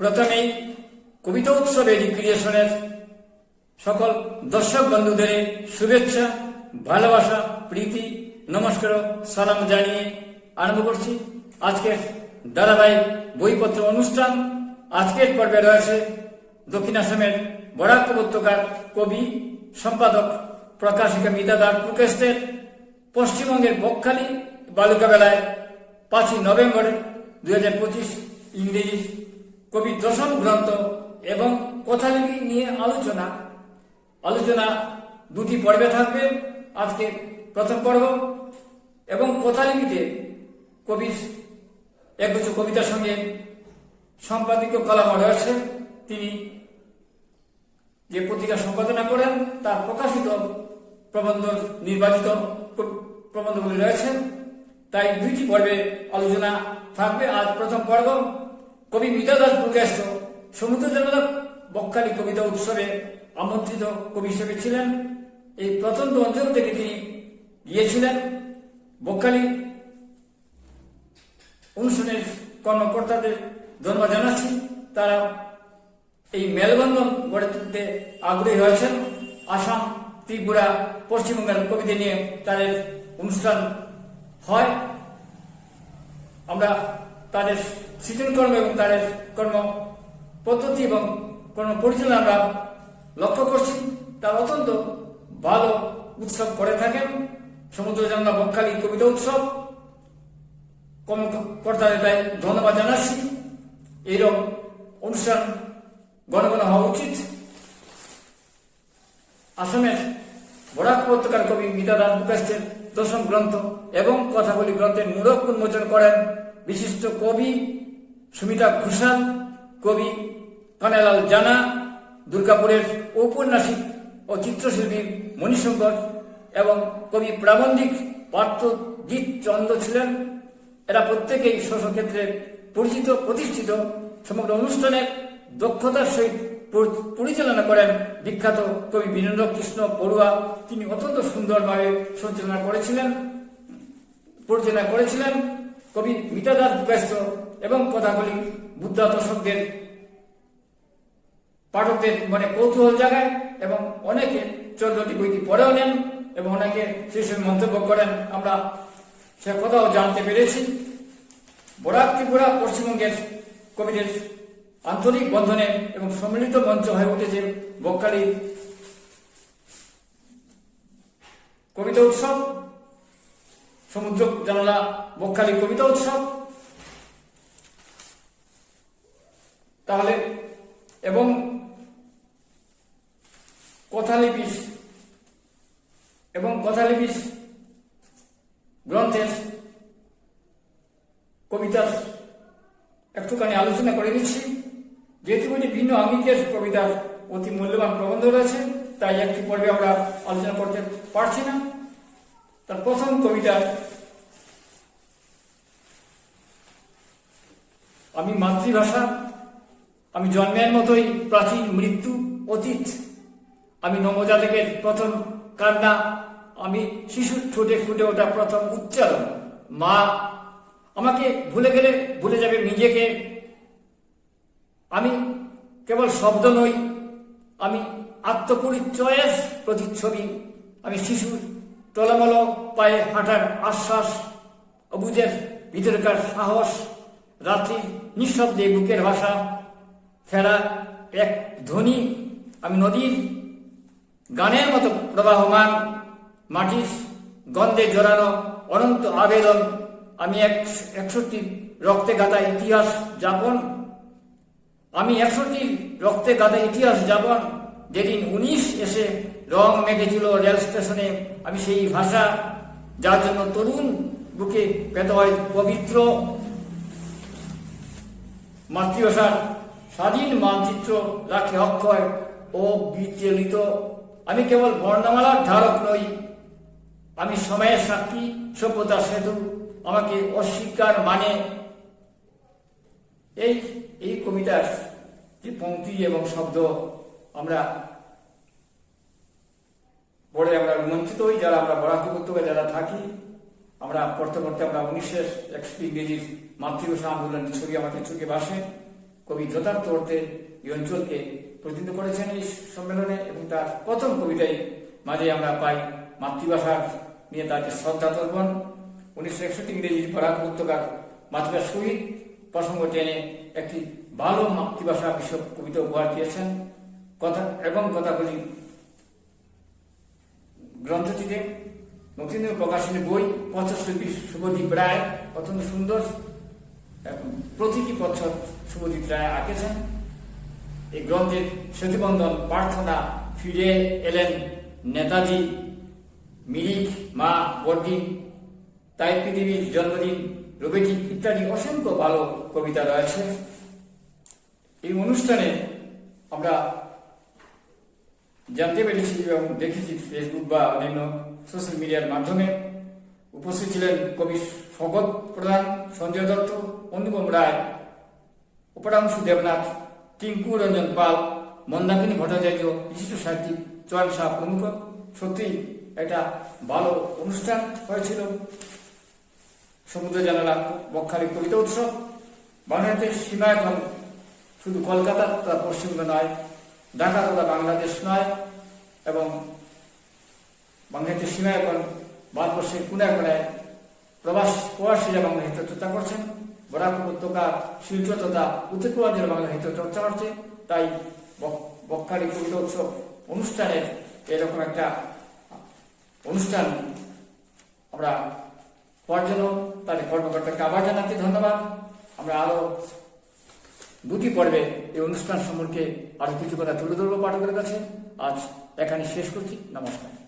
প্রথমেই কবিতা উৎসবে রিক্রিয়েশনের সকল দর্শক বন্ধুদের শুভেচ্ছা, ভালোবাসা, প্রীতি, নমস্কার, সালাম জানিয়ে আরম্ভ করছি। আজকের ধারাবাহিক বইপত্র অনুষ্ঠান। আজকের পর্বে রয়েছে দক্ষিণ আসামের বরাক উপত্যকার কবি, সম্পাদক, প্রকাশিকা মিতাদার প্রকাশের পশ্চিমবঙ্গের বকখালি বালুকা বেলায় পাঁচই নভেম্বর দুই হাজার পঁচিশ ইংরেজি কবি দশম গ্রন্থ এবং কথালিপি নিয়ে আলোচনা। আলোচনা দুটি পর্বে থাকবে আজকে প্রথম পর্ব। এবং কথালিপিতে কবির একগুচ্ছ কবিতার সঙ্গে সম্পাদকীয় কলাম রয়েছে তিনি যে পত্রিকা সম্পাদনা করেন, তার প্রকাশিত প্রবন্ধ নির্বাচিত প্রবন্ধগুলি রয়েছে। তাই দুইটি পর্বে আলোচনা থাকবে। আজ প্রথম পর্ব। কবি মিতাদাস প্রকাশ সমুদ্র জনতা বকখালী কবিতা উৎসবে আমন্ত্রিত কবি হিসেবে ছিলেন। এই প্রত্যন্ত অঞ্চল থেকে তিনি গিয়েছিলেন বকখালী। অনুষ্ঠানের কর্মকর্তাদের ধন্যবাদ জানাচ্ছি। তারা এই মেলবন্ধন গড়ে তুলতে আগ্রহী হয়েছেন। আসাম, ত্রিপুরা, পশ্চিমবঙ্গের কবিদের নিয়ে তাদের অনুষ্ঠান হয়। আমরা তাদের সৃজনকর্ম এবং তাদের কর্ম পদ্ধতি এবং কর্ম পরিচালনা আমরা লক্ষ্য করছি। তার অত্যন্ত ভালো উৎসব করে থাকেন। সমুদ্র জানলা বকখালী কবিতা উৎসব। কর্মকর্তাদের তাই ধন্যবাদ জানাচ্ছি। এইরকম অনুষ্ঠান ঘন হওয়া উচিত। আসামের বরাক উপত্যকার কবি মিতাদান মুখার্জের দশম গ্রন্থ এবং কথাগুলি গ্রন্থের মূলক উন্মোচন করেন বিশিষ্ট কবি সুমিতা ঘোষাল, কবি কানালাল জানা, দুর্গাপুরের ঔপন্যাসিক ও চিত্রশিল্পী মণিশঙ্কর এবং কবি প্রাবন্ধিক পার্থজিৎ চন্দ্র ছিলেন। এরা প্রত্যেকেই ক্ষেত্রে পরিচিত, প্রতিষ্ঠিত। সমগ্র অনুষ্ঠানের দক্ষতার সহিত পরিচালনা করেন বিখ্যাত কবি বীরেন্দ্র কৃষ্ণ পড়ুয়া। তিনি অত্যন্ত সুন্দরভাবে সঞ্চালনা করেছিলেন, পরিচালনা করেছিলেন। কবি মিতাদাস ব্যস্ত এবং কথাগুলি বুদ্ধা দর্শকদের, পাঠকদের মনে কৌতূহল জাগায় এবং অনেকে চোদ্দটি বইটি পড়েও নেন এবং অনেকে সেই সব মন্তব্য করেন। আমরা সে কথাও জানতে পেরেছি। বরাক ত্রিপুরা পশ্চিমবঙ্গের কবিদের আন্তরিক বন্ধনে এবং সম্মিলিত মঞ্চ হয়ে উঠেছে বকখালী কবিতা উৎসব। সমুদ্র জানলা, বকখালী কবিতা উৎসব। তাহলে, এবং কথালিপিস এবং কথালিপিস গ্রন্থের কবিতার একটুখানি আলোচনা করে নিচ্ছি যেহেতু ভিন্ন আঙ্গিকের কবিতার অতি মূল্যবান প্রবন্ধ রয়েছে, তাই একটি পর্বে আমরা আলোচনা করতে পারছি না। তার প্রথম কবিতা, আমি মাতৃভাষা, আমি জন্মের মতোই প্রাচীন মৃত্যু অতীত, আমি নবজাতকের প্রথম কান্না, আমি শিশুর ঠোঁটে ফুটে ওঠা প্রথম উচ্চারণ, মা, আমাকে ভুলে গেলে ভুলে যাবে নিজেকে, আমি কেবল শব্দ নই, আমি আত্মপরিচয়ের প্রতিচ্ছবি, আমি শিশুর টলমল পায়ে হাঁটার আশ্বাস অবুজের ভিতরকার সাহস, রাত্রি নিঃশব্দে বুকের ভাষা, ফেরা এক ধ্বনি, আমি নদীর গানের মতো প্রবাহমান, মাটির গন্ধে জড়ানো অনন্ত আবেদন, আমি এক একষট্টি রক্তে গাদা ইতিহাস যাপন, আমি একষট্টি রক্তে গাদা ইতিহাস যাপন যেদিন উনিশ এসে রং মেখেছিল রেল স্টেশনে, আমি সেই ভাষা যার জন্য তরুণ বুকে পেতে হয়, পবিত্র মাতৃভাষার স্বাধীন মানচিত্র রাখে অক্ষয় ও বিচলিত। আমি কেবল বর্ণমালার ধারক নই, আমি সময়ের সাক্ষী, সভ্যতা সেতু, আমাকে অস্বীকার মানে। এই এই কবিতার যে পঙ্ক্তি এবং শব্দ আমরা পড়ে আমরা রোমাঞ্চিত হই, যারা আমরা বরাক উপত্যকায় যারা থাকি। আমরা পড়তে পড়তে আমরা উনিশের একশো ইংরেজির মাতৃভাষা আন্দোলন ছবি আমাদের চোখে বাসে কবি যথার্থ অর্থে এই অঞ্চলকে প্রতিনিধিত্ব করেছেন এই সম্মেলনে এবং তার প্রথম কবিতায় মাঝে আমরা পাই মাতৃভাষার নিয়ে তার যে শ্রদ্ধা তর্পণ। উনিশশো একষট্টি ইংরেজি বরাক উপত্যকার মাতৃভাষা শহীদ প্রসঙ্গ টেনে একটি ভালো মাতৃভাষা বিষয়ক কবিতা উপহার দিয়েছেন। কথা এবং কথাগুলি গ্রন্থটিতে নতুন প্রকাশনী বই পথশিল্পী শুভদীপ রায় অত্যন্ত সুন্দর। এবং প্রতীকী পথ শুভদীপ রায় আঁকেছেন। এই গ্রন্থের সেতুবন্ধন প্রার্থনা, ফিরে এলেন নেতাজি, মিরিক, মা বড়দিন তাই পৃথিবীর জন্মদিন রবিটি ইত্যাদি অসংখ্য ভালো কবিতা রয়েছে। এই অনুষ্ঠানে আমরা জানতে পেরেছি এবং দেখেছি ফেসবুক বা অন্যান্য সোশ্যাল মিডিয়ার মাধ্যমে। উপস্থিত ছিলেন কবি স্বগত প্রধান, সঞ্জয় দত্ত, অনুপম রায়, উপরাংশু দেবনাথ, টিঙ্কু রঞ্জন পাল, মন্দাকিনী ভট্টাচার্য, বিশিষ্ট সাহিত্যিক চয়ন শাহ প্রমুখ। সত্যি একটা ভালো অনুষ্ঠান হয়েছিল। সমুদ্র জানালা বকখালি কবিতা উৎসব। বাংলাদেশের সীমা এখন শুধু কলকাতা, তার পশ্চিমবঙ্গ নয় ঢাকা তথা বাংলাদেশ নয় এবং বাংলাদেশের সীমা এখন ভারতবর্ষের কোনায় কোনায় প্রবাস প্রবাসীরা বাংলা হিত চর্চা করছেন বরাক উপত্যকা শিলচর তথা উত্তর পূর্বাঞ্চলে বাংলা হিত চর্চা হচ্ছে তাই বক- বকখালি কবিতা উৎসব অনুষ্ঠানের এরকম একটা অনুষ্ঠান আমরা হওয়ার জন্য তাদের কর্মকর্তাকে আবার জানাতে ধন্যবাদ। আমরা আরও দুটি পর্বে এই অনুষ্ঠান সম্পর্কে আরও কিছু কথা তুলে ধরবো পাঠকের কাছে। আজ এখানে শেষ করছি। নমস্কার।